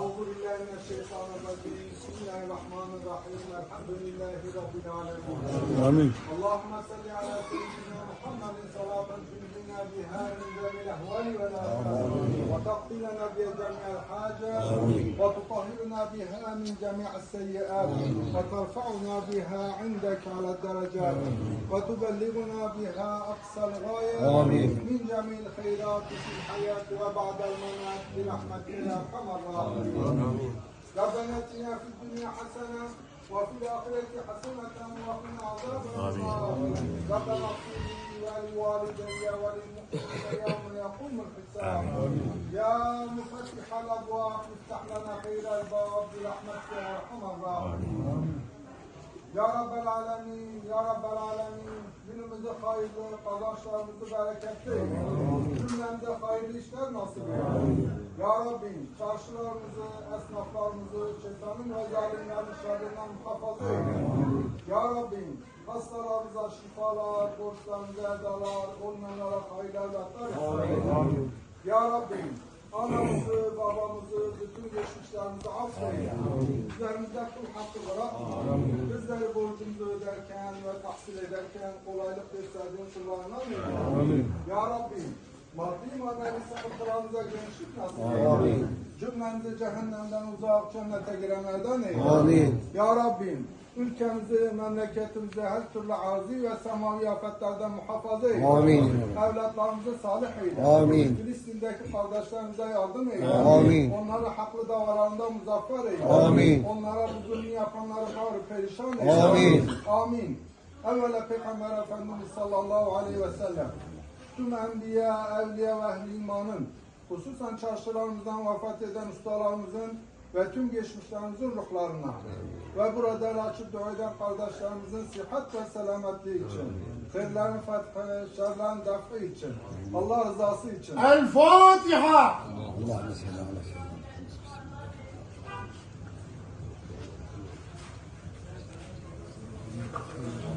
Euzu billahi. Bismillahirrahmanirrahim. Elhamdülillahi rabbil alamin. Amin. Allahumme salli ala seyyidina Muhammed وتقضي لنا بها جميع الحاجات وتطهرنا بها من جميع السيئات وترفعنا بها عندك على الدرجات وتبلغنا بها أقصى الغايات. من جميع الخيرات في الحياة وبعد الممات برحمتك يا أرحم الراحمين ربنا اتنا في الدنيا حسنة وفي الآخرة حسنة وقنا عذاب النار. ربنا اغفر لي ولوالدي وللمؤمنين. يوم تقوم الحساب يا مفتح الأبواب افتح لنا خير الباب برحمتك يا أرحم الراحمين. يا رب العالمين يا رب العالمين. Günümüzü hayırlı, kazançlarımızı bereketli, cümlemde hayırlı işler nasip eyle. Ya Rabbim, çarşılarımızı, esnaflarımızı, şeytanın ve zalimlerin şerrinden muhafaza eyle. Ya Rabbim, hastalarımıza şifalar, borçlarımıza edalar, olmayanlara hayırlı evlatlar eyle. Ya Rabbim, anamızı, babamızı, bütün geçmişlerimizi affeyle. Üzerimizde kul hakkı bırakma. Bizleri ve tahsil ederken kolaylık gösterdiğin kullarına ver. Ya Rabbim, maddi manevi sıkıntılarımıza genişlik nasip eyle. Cümlemizi cehennemden uzak cennete girenlerden eyle. Amin. Ya Rabbim, ülkemizi, memleketimizi her türlü arzi ve semavi afetlerden muhafaza eyle. Amin. Evlatlarımızı salih eyle. Amin. Filistin'deki kardeşlerimize yardım eyle. Amin. Onları haklı davalarında muzaffer eyle. Amin. Onlara bu zulmü yapanları bağır perişan eyle. Amin. Amin. Evvela Peygamber Efendimiz sallallahu aleyhi ve sellem. Tüm enbiya, evliya ve ehli imanın, hususen çarşılarımızdan vefat eden ustalarımızın ve tüm geçmişlerimizin ruhlarına ve burada açıp dua eden kardeşlerimizin sıhhat ve selametliği için, hayırların fethı, şerlerin defı için, Allah rızası için. El Fatiha! Allah'ım selam Thank.